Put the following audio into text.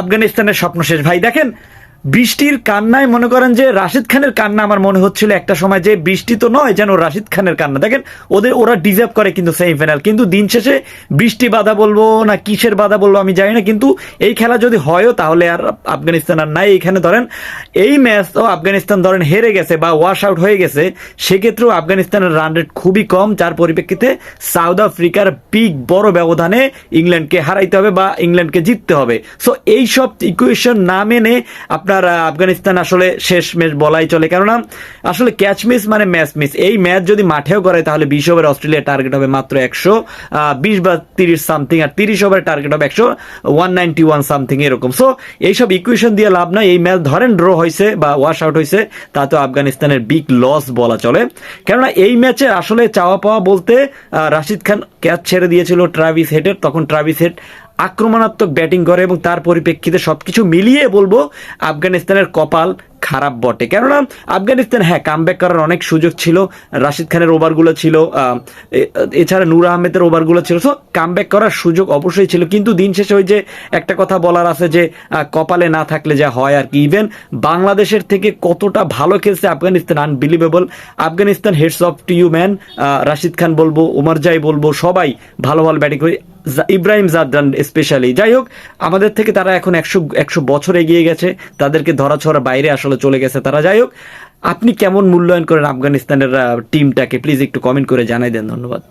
আফগানিস্তানের স্বপ্ন শেষ। ভাই দেখেন বৃষ্টির কান্নায় মনে করেন যে রাশিদ খানের কান্না আমার মনে হচ্ছিল একটা সময় যে বৃষ্টি তো নয় যেন রাশিদ খানের কান্না। দেখেন, ওদের, ওরা ডিজার্ভ করে কিন্তু সেমিফাইনাল কিন্তু দিন শেষে বৃষ্টি বাধা বলব না কিসের বাধা বলব আমি জানি না, কিন্তু এই খেলা যদি হয়ও তাহলে আর আফগানিস্তান আর নাই। এখানে ধরেন, এই ম্যাচ তো আফগানিস্তান ধরেন হেরে গেছে বা ওয়াশ আউট হয়ে গেছে, সেক্ষেত্রেও আফগানিস্তানের রান রেট খুবই কম, যার পরিপ্রেক্ষিতে সাউথ আফ্রিকার পিক বড় ব্যবধানে ইংল্যান্ডকে হারাইতে হবে বা ইংল্যান্ডকে জিততে হবে। সো এই সব ইকুয়েশন না মেনে আপনার আহ, আফগানিস্তান আসলে শেষ ম্যাচ বলাই চলে। কেননা আসলে ক্যাচ মিস মানে ম্যাচ মিস এই ম্যাচ যদি মাঠেও করে তাহলে বিশ ওভার অস্ট্রেলিয়ার টার্গেট হবে মাত্র একশো বিশ বা তিরিশ সামথিং আর তিরিশ ওভারের টার্গেট হবে একশো ওয়ান নাইনটি ওয়ান সামথিং এরকম। সো এইসব ইকুয়েশন দিয়ে লাভ নাই। এই ম্যাচ ধরেন ড্র হয়েছে বা ওয়াশ আউট হয়েছে তাতেও আফগানিস্তানের বিগ লস বলা চলে। কেননা এই ম্যাচে আসলে চাওয়া পাওয়া বলতে রাশিদ খান ক্যাচ ছেড়ে দিয়েছিল ট্রাভিস হেডের তখন ট্রাভিস হেড আক্রমণাত্মক ব্যাটিং করে এবং তার পরিপ্রেক্ষিতে সবকিছু মিলিয়ে বলব আফগানিস্তানের কপাল খারাপ বটে। কেননা আফগানিস্তান হ্যাঁ কামব্যাক করার অনেক সুযোগ ছিল। রাশিদ খানের ওভারগুলো ছিল এছাড়া নূর আহমেদের ওভারগুলো ছিল। তো কামব্যাক করার সুযোগ অবশ্যই ছিল। কিন্তু দিন শেষে ওই যে একটা কথা বলার আছে যে কপালে না থাকলে যা হয় আর কি। ইভেন বাংলাদেশের থেকে কতটা ভালো খেলছে Afghanistan unbelievable Afghanistan hats off to you man Rashid Khan বলব ওমর জাই বলব, সবাই ভালো ভালো ব্যাটিং করে ইব্রাহিম জাদরান স্পেশালি যাই হোক আমাদের থেকে তারা এখন একশো একশো বছর এগিয়ে গেছে, তাদেরকে ধরা ছড়া বাইরে আসলে চলে গেছে তারা। যাই হোক আপনি কেমন মূল্যায়ন করেন আফগানিস্তানের টিমটাকে প্লিজ একটু কমেন্ট করে জানাই দেন, ধন্যবাদ।